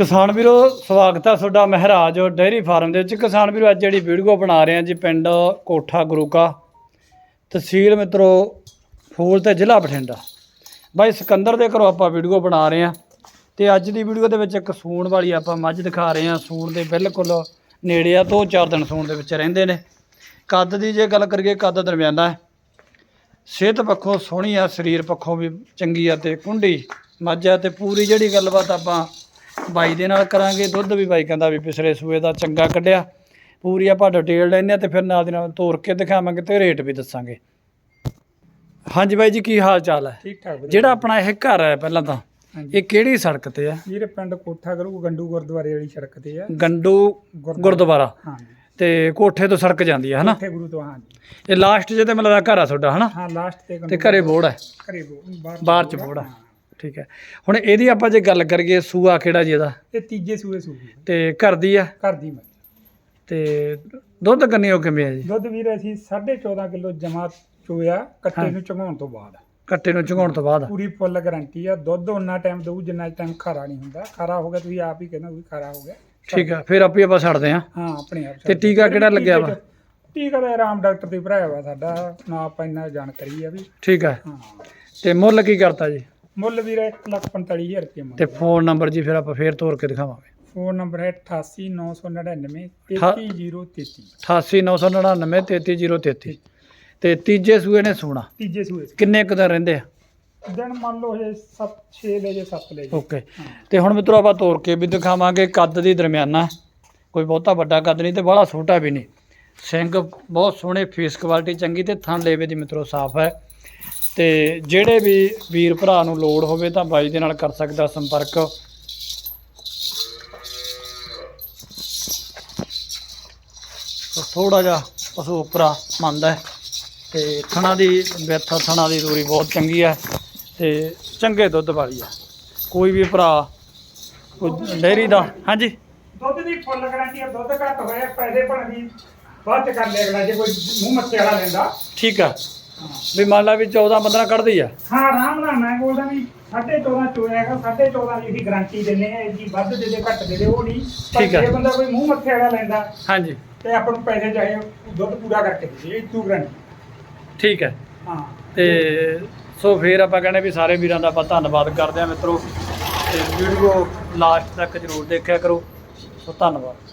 ਕਿਸਾਨ ਵੀਰੋ, ਸਵਾਗਤ ਹੈ ਤੁਹਾਡਾ ਮਹਿਰਾਜ ਡੇਅਰੀ ਫਾਰਮ ਦੇ ਵਿੱਚ। ਕਿਸਾਨ ਵੀਰੋ, ਅੱਜ ਜਿਹੜੀ ਵੀਡੀਓ ਬਣਾ ਰਹੇ ਹਾਂ ਜੀ ਪਿੰਡ ਕੋਠਾ ਗੁਰੂਕਾ। ਤਹਿਸੀਲ ਮਿੱਤਰੋ, ਫੂਲ ਤੇ ਜ਼ਿਲ੍ਹਾ ਬਠਿੰਡਾ। ਬਾਈ ਸਿਕੰਦਰ ਦੇ ਘਰੋਂ ਆਪਾਂ ਵੀਡੀਓ ਬਣਾ ਰਹੇ ਹਾਂ ਤੇ ਅੱਜ ਦੀ ਵੀਡੀਓ ਦੇ ਵਿੱਚ ਇੱਕ ਸੂਣ ਵਾਲੀ ਆਪਾਂ ਮੱਝ ਦਿਖਾ ਰਹੇ ਹਾਂ। ਸੂਣ ਦੇ ਬਿਲਕੁਲ ਨੇੜੇ ਆ, ਦੋ ਚਾਰ ਦਿਨ ਸੂਣ ਦੇ ਵਿੱਚ ਰਹਿੰਦੇ ਨੇ। ਕੱਦ ਦੀ ਜੇ ਗੱਲ ਕਰੀਏ, ਕੱਦ ਦਰਮਿਆਨਾ ਹੈ। ਸਿਹਤ ਪੱਖੋਂ ਸੋਹਣੀ ਆ, ਸਰੀਰ ਪੱਖੋਂ ਵੀ ਚੰਗੀ ਆ ਤੇ ਕੁੰਡੀ ਮੱਝ ਆ ਤੇ ਪੂਰੀ ਜਿਹੜੀ ਗੱਲਬਾਤ ਆਪਾਂ ਬਾਈ ਦੇ ਨਾਲ ਕਰਾਂਗੇ ਦੁੱਧ ਵੀ ਬਾਈ ਕਹਿੰਦਾ ਵੀ ਪਿਛਲੇ ਸੂਏ ਦਾ ਚੰਗਾ ਕੱਢਿਆ। ਪੂਰੀ ਆਪਾਂ ਡਿਟੇਲ ਲੈਣੇ ਆ ਤੇ ਫਿਰ ਨਾਲ ਦੀ ਨਾਲ ਤੋਰ ਕੇ ਦਿਖਾਵਾਂਗੇ ਤੇ ਰੇਟ ਵੀ ਦੱਸਾਂਗੇ। ਹਾਂਜੀ ਬਾਈ ਜੀ ਕੀ ਹਾਲ ਚਾਲ ਹੈ? ਠੀਕ ਠਾਕ ਵੀਰੇ ਜਿਹੜਾ ਆਪਣਾ ਇਹ ਘਰ ਹੈ ਪਹਿਲਾਂ ਤਾਂ ਹਾਂਜੀ। ਇਹ ਕਿਹੜੀ ਸੜਕ ਤੇ ਹੈ? ਵੀਰੇ ਪਿੰਡ ਕੋਠਾ ਕਰੂ ਗੰਡੂ ਗੁਰਦੁਆਰੇ ਵਾਲੀ ਸੜਕ ਤੇ ਆ ਗੰਡੂ ਗੁਰਦੁਆਰਾ। ਹਾਂਜੀ। ਤੇ ਕੋਠੇ ਤੋਂ ਸੜਕ ਜਾਂਦੀ ਹੈ ਹਨਾ? ਕੋਠੇ ਗੁਰੂ ਤੋਂ ਹਾਂਜੀ। ਇਹ ਲਾਸਟ ਜੇ ਤੇ ਮੈਨੂੰ ਲੱਗਦਾ ਘਰ ਆ ਤੁਹਾਡਾ ਹਨਾ? ਹਾਂ ਲਾਸਟ ਤੇ ਤੇ ਗੰਡੂ ਘਰੇ ਬੋੜ ਹੈ? ਘਰੇ ਬੋ- ਬਾਹਰ ਬਾਹਰ ਚ ਬੋੜ ਹੈ। ਠੀਕ ਹੈ। ਹੁਣ ਇਹਦੀ ਆਪਾਂ ਜੇ ਗੱਲ ਕਰੀਏ ਸੂਆ ਕਿਹੜਾ ਜੀ ਇਹਦਾ? ਇਹ ਤੀਜੇ ਸੂਏ ਸੂਈ ਤੇ ਘਰ ਦੀ ਆ ਘਰ ਦੀ ਮੱਝ। ਤੇ ਦੁੱਧ ਕੰਨੀ ਉਹ ਕਿਵੇਂ ਆ ਜੀ? ਦੁੱਧ ਵੀਰੇ ਅਸੀਂ 14.5 ਕਿਲੋ ਜਮਾ ਚੋਇਆ ਕੱਟੇ ਹਾਂ। ਨੂੰ ਚੰਗਾਉਣ ਤੋਂ ਬਾਅਦ। ਕੱਟੇ ਨੂੰ ਚੁਗਾਉਣ ਤੋਂ ਬਾਅਦ। ਪੂਰੀ ਫੁੱਲ ਗਾਰੰਟੀ ਆ। ਦੁੱਧ ਉਹਨਾਂ ਟਾਈਮ ਦਊ ਜਿੰਨਾ ਟਾਈਮ ਖਾਰਾ ਨਹੀਂ ਹੁੰਦਾ। ਖਾਰਾ ਹੋ ਗਿਆ ਤੁਸੀਂ ਆਪ ਹੀ ਕਹਿੰਦਾ ਵੀ ਖਾਰਾ ਹੋ ਗਿਆ। ਠੀਕ ਆ ਫਿਰ ਆਪੇ ਆਪਾਂ ਛੱਡਦੇ ਆ ਹਾਂ ਆਪਣੇ ਆਪ ਤੇ ਟੀਕਾ ਕਿਹੜਾ ਲੱਗਿਆ ਵਾ? ਟੀਕਾ ਦਾ ਆਰਾਮ ਡਾਕਟਰ ਦੇ ਭਰਾਇਆ ਵਾ ਸਾਡਾ। ਨਾ ਆਪਾਂ ਇੰਨਾ ਜਾਣਕਾਰੀ ਆ ਵੀ। ਠੀਕ ਆ। ਹਾਂ। ਤੇ ਮੁੱਲ ਕੀ ਕਰਤਾ ਜੀ? ਮੁੱਲ ਵੀਰੇ 145000 ਰੁਪਏ ਤੇ ਫੋਨ ਨੰਬਰ ਜੀ ਫਿਰ ਆਪਾਂ ਫੇਰ ਤੋਰ ਕੇ ਦਿਖਾਵਾਂਗੇ। ਫੋਨ ਨੰਬਰ ਹੈ 88999 ਅਠਾ- 33033 88999 33033 ਤੇ ਤੀਜੇ ਸੂਏ ਨੇ ਸੋਣਾ ਤੀਜੇ ਸੂਏ ਚ। ਕਿੰਨੇ ਕੁ ਦਿਨ ਰਹਿੰਦੇ ਆ? ਦਿਨ ਮੰਨ ਲਓ ਜੇ 7 6 ਲੈ ਜੇ 7 ਲੈ ਜੇ। ਓਕੇ। ਤੇ ਹੁਣ ਮਿੱਤਰੋ ਆਪਾਂ ਤੋਰ ਕੇ ਵੀ ਦਿਖਾਵਾਂਗੇ ਕੱਦ ਦੀ ਦਰਮਿਆਨਾ। ਕੋਈ ਬਹੁਤਾ ਵੱਡਾ ਕੱਦ ਨਹੀਂ ਤੇ ਬੜਾ ਛੋਟਾ ਵੀ ਨਹੀਂ। ਸਿੰਘ ਬਹੁਤ ਸੋਹਣੇ ਫੇਸ ਕੁਆਲਿਟੀ ਚੰਗੀ ਤੇ ਥਣ ਲੇਵੇ ਦੀ ਮਿੱਤਰੋ ਸਾਫ਼ ਹੈ। ਤੇ ਜਿਹੜੇ ਵੀ ਵੀਰ ਭਰਾ ਨੂੰ ਲੋੜ ਹੋਵੇ ਤਾਂ ਬਾਈ ਦੇ ਨਾਲ ਕਰ ਸਕਦਾ ਸੰਪਰਕ। ਥੋੜਾ ਜਿਹਾ ਪਸ਼ੂ ਉਪਰਾ ਮੰਨਦਾ ਹੈ ਤੇ ਥਣਾ ਦੀ ਵਿੱਥ ਥਣਾ ਦੀ ਦੂਰੀ ਬਹੁਤ ਚੰਗੀ ਹੈ ਤੇ ਚੰਗੇ ਦੁੱਧ ਵਾਲੀ ਆ ਕੋਈ ਵੀ ਭਰਾ ਡੇਅਰੀ ਦਾ ਹਾਂਜੀ? ਦੁੱਧ ਦੀ ਫੁੱਲ ਗਾਰੰਟੀ ਆ ਦੁੱਧ ਘੱਟ ਹੋਇਆ ਪੈਸੇ ਭਣ ਵੀ ਬਾਅਦ ਚ ਕਰ ਲਿਆ ਅਗਲਾ ਜੇ ਕੋਈ ਮੂੰਹ ਮੱਥੇ ਵਾਲਾ ਲੈਂਦਾ। ਠੀਕ ਆ। ਵੀ ਮੰਨ ਲਾ ਵੀ 14 15 ਕੱਢਦੀ ਆ। ਹਾਂ ਆਰਾਮ ਨਾਲ ਮੈਂ ਬੋਲਦਾ ਵੀ 14.5 ਚੋਇਆਗਾ 14.5 ਦੀ ਅਸੀਂ ਗਾਰੰਟੀ ਦਿੰਨੇ ਆ ਜੀ ਵੱਧ ਦੇ ਦੇ ਘੱਟ ਦੇ ਦੇ ਉਹ ਨਹੀਂ। ਪਰ ਠੀਕ ਆ। ਜੇ ਬੰਦਾ ਕੋਈ ਮੂੰਹ ਮੱਥੇ ਵਾਲਾ ਲੈਂਦਾ ਹਾਂਜੀ। ਤੇ ਆਪਾਂ ਨੂੰ ਪੈਸੇ ਚਾਹੇ ਦੁੱਧ ਪੂਰਾ ਕਰਕੇ ਦੇ ਇਹ ਤੂੰ ਗਾਰੰਟੀ ਠੀਕ ਹੈ ਹਾਂ। ਤੇ ਸੋ ਫਿਰ ਆਪਾਂ ਕਹਿੰਦੇ ਵੀ ਸਾਰੇ ਵੀਰਾਂ ਦਾ ਆਪਾਂ ਧੰਨਵਾਦ ਕਰਦੇ ਹਾਂ ਮਿੱਤਰੋ। ਤੇ ਵੀਡੀਓ ਲਾਸਟ ਤੱਕ ਜਰੂਰ ਦੇਖਿਆ ਕਰੋ। ਸੋ ਧੰਨਵਾਦ।